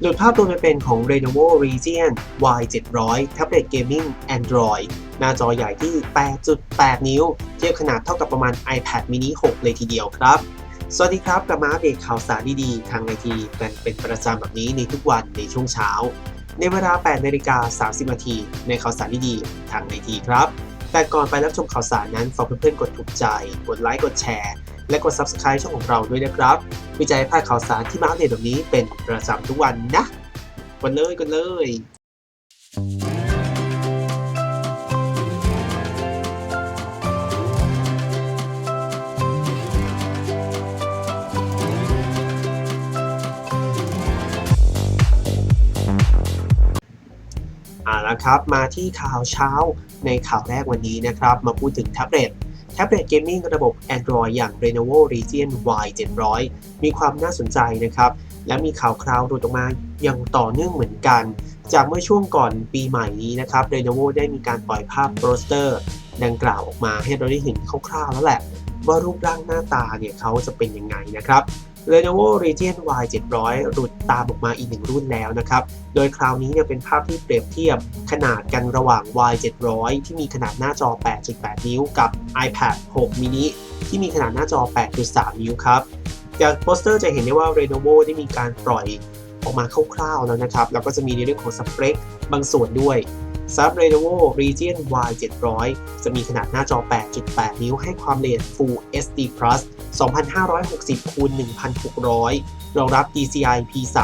หลุดภาพตัวเป็นของ Lenovo Region Y700 Tablet Gaming Android หน้าจอใหญ่ที่ 8.8 นิ้ว เทียบขนาดเท่ากับประมาณ iPad mini 6 เลยทีเดียวครับ สวัสดีครับกลับมาอัปเดตข่าวสารดีๆ ทางไอทีกันเป็นประจำแบบนี้ในทุกวันในช่วงเช้า ในเวลา 8 นาฬิกา 30 นาทีในข่าวสารดีๆ ทางไอทีครับ แต่ก่อนไปรับชมข่าวสารนั้นฝากเพื่อนๆกดถูกใจ กดไลค์ กดแชร์ และกด Subscribe ช่องของเราด้วยนะครับ วิจัยพลาดข่าวสารที่มาอัปเดตแบบนี้เป็นประจำทุกวันนะกดเลยกดเลยอ่าแล้วครับ มาที่ข่าวเช้าในข่าวแรกวันนี้นะครับ มาพูดถึงแท็บเล็ต แท็บเล็ตเกมมิ่งระบบ Android อย่าง Lenovo Legion Y 700 มีความน่าสนใจนะครับ และมีข่าวคราวหลุดออกมาอย่างต่อเนื่องเหมือนกัน จากเมื่อช่วงก่อนปีใหม่นี้นะครับ Lenovo ได้มีการปล่อยภาพโปสเตอร์ ดังกล่าวออกมาให้เราได้เห็นคร่าวๆแล้วแหละ ว่ารูปร่างหน้าตาเนี่ยเขาจะเป็นยังไงนะครับ Lenovo Region Y 700 หลุดตามออกมาอีกหนึ่งรุ่นแล้วนะครับ โดยคราวนี้เนี่ยเป็นภาพที่เปรียบเทียบขนาดกันระหว่าง Y 700 ที่มีขนาดหน้าจอ 8.8 นิ้ว กับ iPad 6 mini ที่มีขนาดหน้าจอ 8.3 นิ้วครับ จากโปสเตอร์จะเห็นได้ว่า Lenovo ได้มีการปล่อยออกมาคร่าวๆแล้วนะครับ แล้วก็จะมีในเรื่องของสเปคบางส่วนด้วย สำหรับ Lenovo Region Y 700 จะมีขนาดหน้าจอ 8.8 นิ้วให้ความละเอียด Full HD Plus 2560คูณ1600 รองรับ DCI P3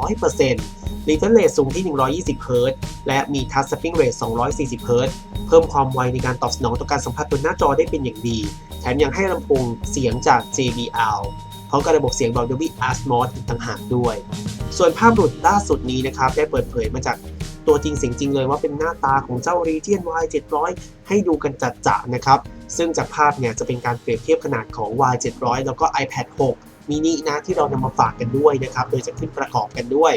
100% Refresh Rate สูงที่ 120 Hz และมี Touch Sampling Rate 240 Hz เพิ่มความไวในการตอบสนองต่อการสัมผัสบนหน้าจอได้เป็นอย่างดี แถมยังให้ลำโพงเสียงจาก JBL พร้อมกับระบบเสียง Dolby Atmos อีกต่างหากด้วย ส่วนภาพหลุดล่าสุดนี้นะครับ ได้เปิดเผยมาจาก ตัวจริงเสียงจริงเลยว่าเป็นหน้าตาของเจ้า Region Y 700 ให้ดูกันจัดจะนะครับ ซึ่งจากภาพเนี่ยจะเป็นการเปรียบเทียบขนาดของ Y 700 แล้วก็ iPad 6 mini นะที่เรานำมาฝากกันด้วยนะครับ โดยจะขึ้นประกอบกันด้วย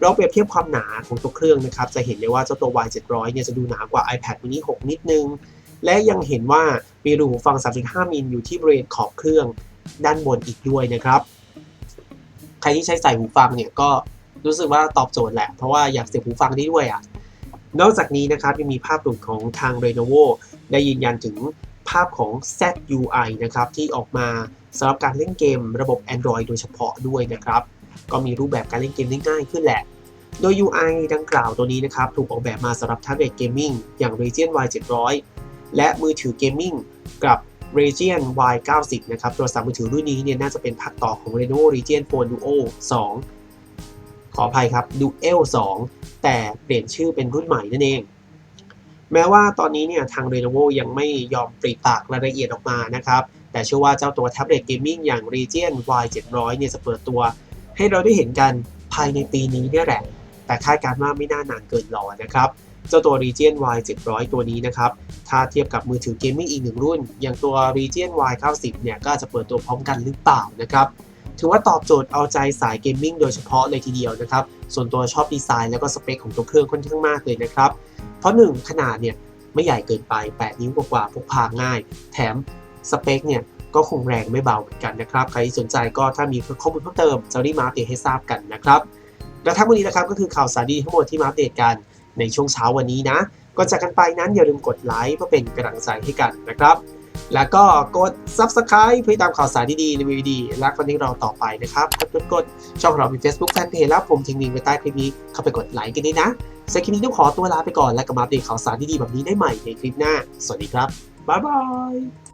เราเปรียบเทียบความหนาของตัวเครื่องนะครับ จะเห็นเลยว่าเจ้าตัว Y 700เนี่ยจะดูหนากว่า iPad mini 6 นิดนึง และยังเห็นว่ามีรูหูฟัง 3.5 มิลอยู่ที่บริเวณขอบเครื่องด้านบนอีกด้วยนะครับ ใครที่ใช้ใส่หูฟังเนี่ยก็ รู้สึกว่าตอบโจทย์แหละ เพราะว่าอยากเสียบหูฟังได้ด้วยอะ นอกจากนี้นะครับยังมีภาพหลุดของทาง Lenovo ได้ยืนยันถึงภาพของ ZUI นะครับ ที่ออกมาสำหรับการเล่นเกมระบบ Android โดยเฉพาะด้วยนะครับ ก็มีรูปแบบการเล่นเกมได้ง่ายขึ้นแหละ โดย UI ดังกล่าวตัวนี้นะครับ ถูกออกแบบมาสำหรับแท็บเล็ตเกมมิ่งอย่าง Region Y 700และมือถือเกมมิ่งกับ Region Y 90นะครับโทรศัพท์มือถือรุ่นนี้เนี่ยน่าจะเป็นภาคต่อของ Lenovo Region Phone Duo 2 ขออภัยครับ Duel 2 แต่เปลี่ยนชื่อเป็นรุ่นใหม่นั่นเอง แม้ว่าตอนนี้เนี่ยทาง Lenovo ยังไม่ยอมปริปากรายละเอียดออกมานะครับ แต่เชื่อว่าเจ้าตัวแท็บเล็ตเกมมิ่งอย่าง Region Y 700 เนี่ยจะเปิดตัว ให้เราได้เห็นกันภายในปีนี้เนี่ยแหละ แต่คาดการณ์ว่าไม่น่านานเกินรอนะครับเจ้าตัว Region Y 700 ตัวนี้นะครับ ถ้าเทียบกับมือถือเกมมิ่งอีกหนึ่งรุ่น อย่างตัว Region Y 90 เนี่ย ก็จะเปิดตัวพร้อมกันหรือเปล่านะครับ ถือว่าตอบโจทย์เอาใจสายเกมมิ่งโดยเฉพาะเลยทีเดียวนะครับ ส่วนตัวชอบดีไซน์แล้วก็สเปคของตัวเครื่องค่อนข้างมากเลยนะครับ เพราะ 1 ขนาดเนี่ยไม่ใหญ่เกินไป 8 นิ้วกว่าๆพกพาง่าย แถมสเปคเนี่ยก็คงแรงไม่เบาเหมือนกันนะครับ ใครที่สนใจก็ถ้ามีข้อมูลเพิ่มเติมจะรีบมาอัปเดตให้ทราบกันนะครับและทั้งหมดนี้นะครับก็คือข่าวสารดีทั้งหมดที่มาอัปเดตกันในช่วงเช้าวันนี้นะก่อนจากกันไปนั้นอย่าลืมกดไลค์เพื่อเป็นกำลังใจให้กันนะครับ แล้วก็กด Subscribe เพื่อตามข่าวสารดีๆในวีดีและคอนเทนต์เราต่อไปนะครับกดกดช่องเรามี Facebook Fanpage แล้วผมทิ้งลิงก์ไว้ใต้คลิปนี้ เข้าไปกดไลค์กันด้วยนะสำหรับคลิปนี้ต้องขอตัวลาไปก่อนและกลับมาอัปเดตข่าวสารดีๆแบบนี้ได้ใหม่ในคลิปหน้า สวัสดีครับ บ๊ายบาย